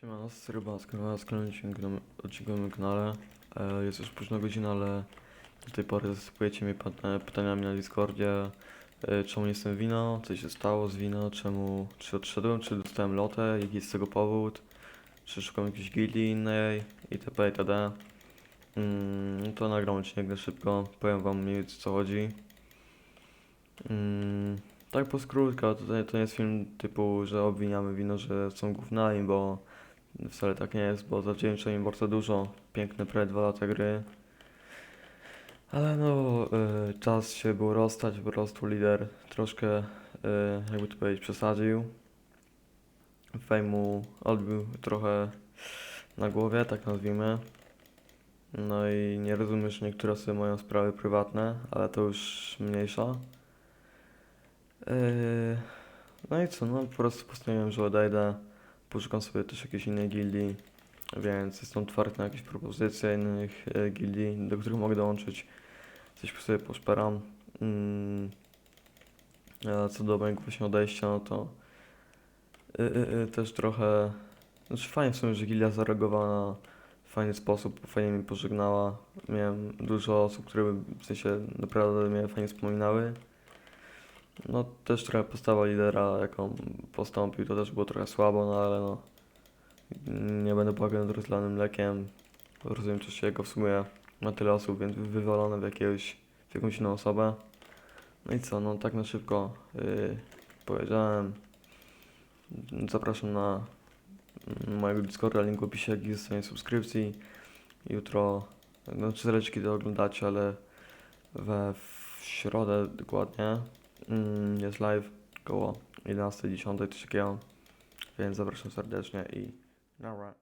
Siemano, z Rybaska, z kolejnym odcinkiem na kanale. E, jest już późna godzina, ale do tej pory zasypujecie pat- e, pytaniami na Discordzie. E, czemu nie jestem wino, co się stało z wino, czemu, czy odszedłem, czy dostałem lotę, jaki jest tego powód, czy szukam jakiejś gildii innej, itp. itd. Mm, to nagram odcinek na szybko, powiem wam mniej więcej co chodzi. Mm, tak po skrótce, to, to nie jest film typu, że obwiniamy wino, że są gównami, bo wcale tak nie jest, bo zawdzięczam im bardzo dużo. Piękne prawie dwa lata gry. Ale no, y, czas się było rozstać, po prostu lider troszkę, y, jakby to powiedzieć, przesadził. Fejmu odbił trochę na głowie, tak nazwijmy. No i nie rozumiem, że niektóre osoby mają sprawy prywatne, ale to już mniejsza. Yy, no i co, no po prostu postanowiłem, że odejdę. Poszukam sobie też jakiejś innej gildii, więc jestem otwarty na jakieś propozycje innych e, gildii, do których mogę dołączyć. Coś sobie poszperam. Mm, a co do mojego właśnie odejścia, no to y, y, też trochę, znaczy fajnie w sumie, że gildia zareagowała na fajny sposób, fajnie mi pożegnała. Miałem dużo osób, które w sensie naprawdę mnie fajnie wspominały. No też trochę postawa lidera, jaką postąpił, to też było trochę słabo, no ale no nie będę płakał nad rozlanym mlekiem. Rozumiem też jego w sumie ma tyle osób, więc wywalone w jakiegoś, w jakąś inną osobę. No i co, no tak na szybko yy, powiedziałem. Zapraszam na mojego Discorda, link w opisie, jak i subskrypcji. Jutro, znaczy zależy kiedy oglądacie, ale we w środę dokładnie jest live koło 11.10 coś takiego, więc zapraszam serdecznie i nara.